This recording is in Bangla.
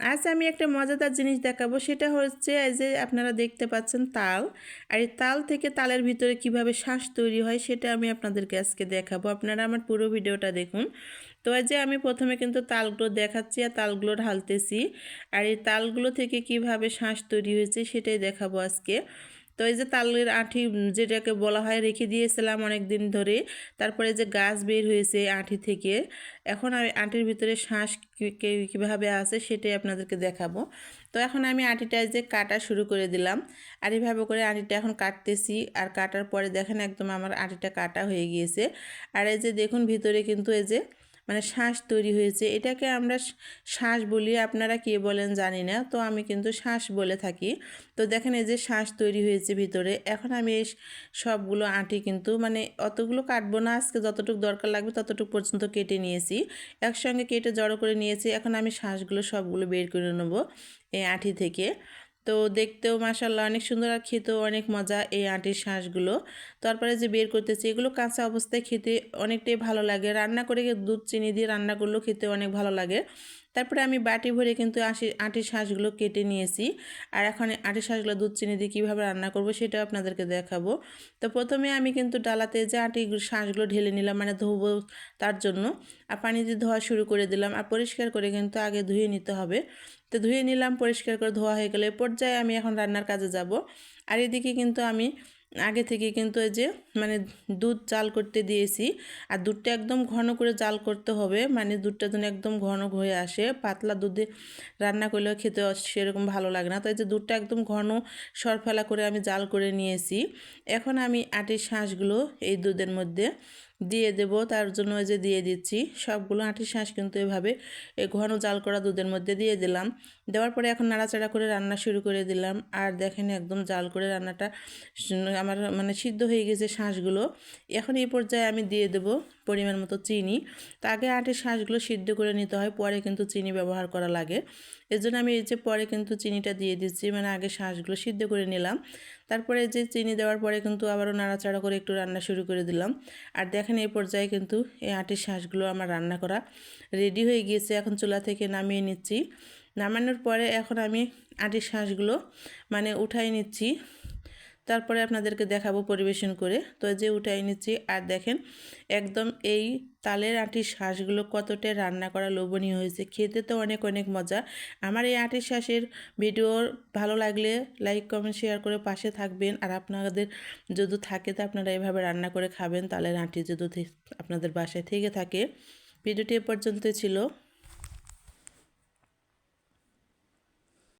আজ আমি একটা মজাদার জিনিস দেখাবো। সেটা হচ্ছে এই যে আপনারা দেখতে পাচ্ছেন তাল। আর এই তাল থেকে তালের ভিতরে কীভাবে শ্বাস তৈরি হয় সেটা আমি আপনাদেরকে আজকে দেখাবো। আপনারা আমার পুরো ভিডিওটা দেখুন। তো যে আমি প্রথমে কিন্তু তালগুলো দেখাচ্ছি আর তালগুলো ঢালতেছি। আর এই তালগুলো থেকে কীভাবে শ্বাস তৈরি হয়েছে সেটাই দেখাবো আজকে। তো এই যে তালের আঁঠি যেটাকে বলা হয় রেখে দিয়েছিলাম অনেক দিন ধরে, তারপরে যে গাছ বের হয়েছে আঁঠি থেকে, এখন আমি আঁটির ভিতরে শ্বাস কীভাবে আছে সেটাই আপনাদেরকে দেখাবো। তো এখন আমি আঁটিটা যে কাটা শুরু করে দিলাম, আর এইভাবে করে আঁটিটা এখন কাটতেছি, আর কাটার পরে দেখেন একদম আমার আঁটিটা কাটা হয়ে গিয়েছে। আর এই যে দেখুন ভিতরে কিন্তু এই যে মানে শ্বাস তৈরি হয়েছে। এটাকে আমরা শ্বাস বলি, আপনারা কে বলেন জানি না, তো আমি কিন্তু শ্বাস বলে থাকি। তো দেখেন এই যে শ্বাস তৈরি হয়েছে ভিতরে, এখন আমি এই সবগুলো আঁটি কিন্তু মানে অতগুলো কাটবো না, আজকে যতটুকু দরকার লাগবে ততটুকু পর্যন্ত কেটে নিয়েছি। একসঙ্গে কেটে জড়ো করে নিয়েছি, এখন আমি শ্বাসগুলো সবগুলো বের করে নেব এই আঁটি থেকে। তো দেখতেও মাসাল্লাহ অনেক সুন্দর আর খেতেও অনেক মজা এই আটির শাঁসগুলো। তারপরে যে বের করতেছি, এগুলো কাঁচা অবস্থায় খেতে অনেকটাই ভালো লাগে। রান্না করে দুধ, চিনি দিয়ে রান্না করলেও খেতে অনেক ভালো লাগে। তারপরে আমি বাটি ভরে কিন্তু আশি, আটির শাঁসগুলো কেটে নিয়েছি। আর এখন আটির শাঁসগুলো দুধ চিনি দিয়ে কীভাবে রান্না করব সেটাও আপনাদেরকে দেখাবো। তো প্রথমে আমি কিন্তু ডালাতে যে আটি শাঁসগুলো ঢেলে নিলাম মানে ধোবো তার জন্য, আর পানি দিয়ে ধোয়া শুরু করে দিলাম। আর পরিষ্কার করে কিন্তু আগে ধুয়ে নিতে হবে। তো ধুয়ে নিলাম, পরিষ্কার করে ধোয়া হয়ে গেলে পর্যায়ে আমি এখন রান্নার কাজে যাব। আর এদিকে কিন্তু আমি আগে থেকে কিন্তু এই যে মানে দুধ জাল করতে দিয়েছি। আর দুধটা একদম ঘন করে জাল করতে হবে। মানে দুধটা যেন একদম ঘন হয়ে আসে। পাতলা দুধে রান্না করলেও খেতে সেরকম ভালো লাগে না। তো এই যে দুধটা একদম ঘন সরফেলা করে আমি জাল করে নিয়েছি। এখন আমি আটির শাঁসগুলো এই দুধের মধ্যে দিয়ে দেব, তার জন্য ওই যে দিয়ে দিচ্ছি। সবগুলো আঁটির শাঁস কিন্তু এভাবে এই ঘন জাল করা দুধের মধ্যে দিয়ে দিলাম। দেওয়ার পরে এখন নাড়াচাড়া করে রান্না শুরু করে দিলাম। আর দেখেন একদম জাল করে রান্নাটা, আমার মানে সিদ্ধ হয়ে গেছে শাঁসগুলো। এখন এই পর্যায়ে আমি দিয়ে দেব পরিমাণ মতো চিনি। তো আগে আটের শাঁসগুলো সিদ্ধ করে নিতে হয়, পরে কিন্তু চিনি ব্যবহার করা লাগে। এর জন্য আমি এই যে পরে কিন্তু চিনিটা দিয়ে দিচ্ছি মানে আগে শাঁসগুলো সিদ্ধ করে নিলাম। তারপরে যে চিনি দেওয়ার পরে কিন্তু আবারও নাড়াচাড়া করে একটু রান্না শুরু করে দিলাম। আর দেখেন এই পর্যায়ে কিন্তু এই আটের শাঁসগুলো আমার রান্না করা রেডি হয়ে গিয়েছে। এখন চুলা থেকে নামিয়ে নিচ্ছি। নামানোর পরে এখন আমি আটের শাঁসগুলো মানে উঠাই নিচ্ছি। তারপরে আপনাদেরকে দেখাবো পরিবেশন করে। তো যে উঠাই নিচ্ছি, আর দেখেন একদম এই তালের আটির শ্বাসগুলো কতটা রান্না করা লোভনীয় হয়েছে। খেতে তো অনেক অনেক মজা। আমার এই আটির শ্বাসের ভিডিও ভালো লাগলে লাইক, কমেন্ট, শেয়ার করে পাশে থাকবেন। আর আপনাদের যদি থাকে তো আপনারা এভাবে রান্না করে খাবেন। তালের আটি যদি আপনাদের বাসায় থেকে থাকে। ভিডিওটি এ পর্যন্ত ছিল।